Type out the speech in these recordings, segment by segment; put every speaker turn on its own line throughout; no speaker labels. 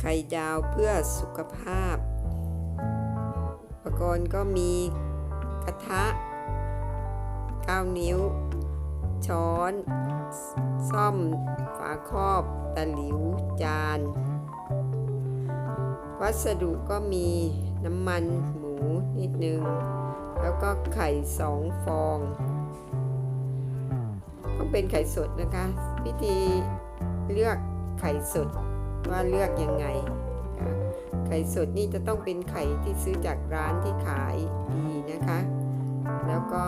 ไข่ดาวเพื่อสุขภาพ อุปกรณ์ก็มีกระทะ 9 นิ้ว ช้อน ซ่อม ฝาครอบ ตะหลิว จาน วัสดุก็มีน้ำมันหมูนิดนึง แล้วก็ไข่สองฟองต้องเป็นไข่สดนะคะ วิธีเลือกไข่สด ว่าเลือกยังไงไข่สดนี่จะต้องเป็นไข่ที่ซื้อจากร้านที่ขายดีนะคะ แล้วก็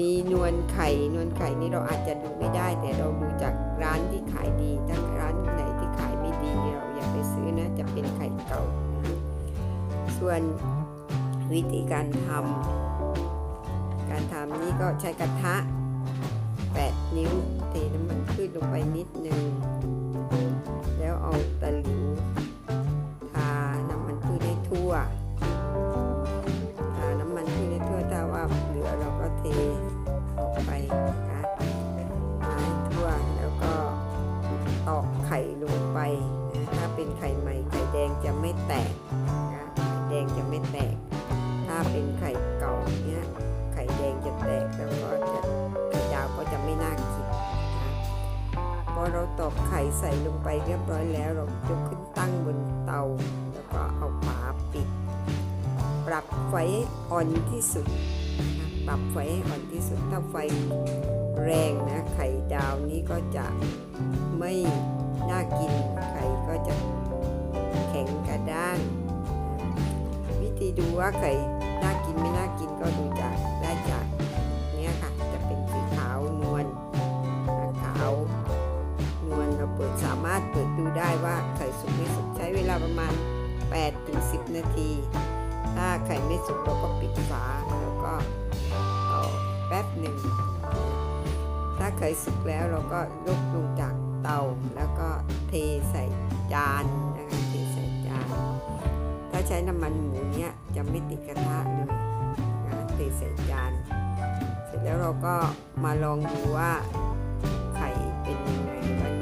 มีนวลไข่นวลไข่นี่เราอาจจะดูไม่ได้ แต่เราดูจากร้านที่ขายดีถ้าร้านไหนที่ขายไม่ดีเราอย่าไปซื้อนะจะเป็นไข่เก่านะส่วนวิธีการทำการทำนี่ก็ใช้กระทะ นิ้วเทน้ำมันพืชลงไปนิดนึง แล้วเอาตะหลิวทาน้ำมันพืชให้ทั่ว ทาน้ำมันพืชให้ทั่วถ้าว่าเหลือเราก็เทออกไปนะคะทาให้ทั่วแล้วก็ตอกไข่ลงไปนะถ้าเป็นไข่ใหม่ไข่แดงจะไม่แตกนะไข่แดงจะไม่แตก อเราตอกไข่ใส่ลงไปเรียบร้อยแล้ว เรายกขึ้นตั้งบนเตา แล้วก็เอาฝาปิด ปรับไฟอ่อนที่สุดนะปรับไฟให้อ่อนที่สุดถ้าไฟแรงนะไข่ดาวนี้ก็จะไม่น่ากินไข่ก็จะแข็งกระด้าง วิธีดูว่าไข่น่ากินไม่น่ากินก็ดูกได้จาก ได้ว่าไข่สุกไม่สุกใช้เวลาประมาณ8-10 นาที ถ้าไข่ไม่สุกเราก็ปิดฝาแล้วก็ต่อแป๊บหนึ่ง ถ้าไข่สุกแล้วเราก็ยกลงจากเตาแล้วก็เทใส่จานนะคะเทใส่จาน ถ้าใช้น้ำมันหมูเนี้ยจะไม่ติดกระทะเลยนะเทใส่จาน เสร็จแล้วเราก็มาลองดูว่าไข่เป็นยังไงว่าเนื้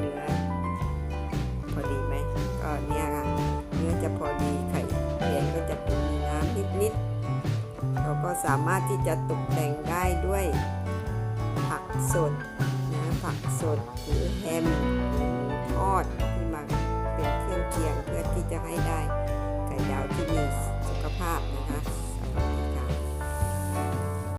ก็สามารถที่จะตกแต่งได้ด้วยผักสดนะผักสดหรือแฮมทอดที่มาเป็นเครื่องเคียงเพื่อที่จะให้ได้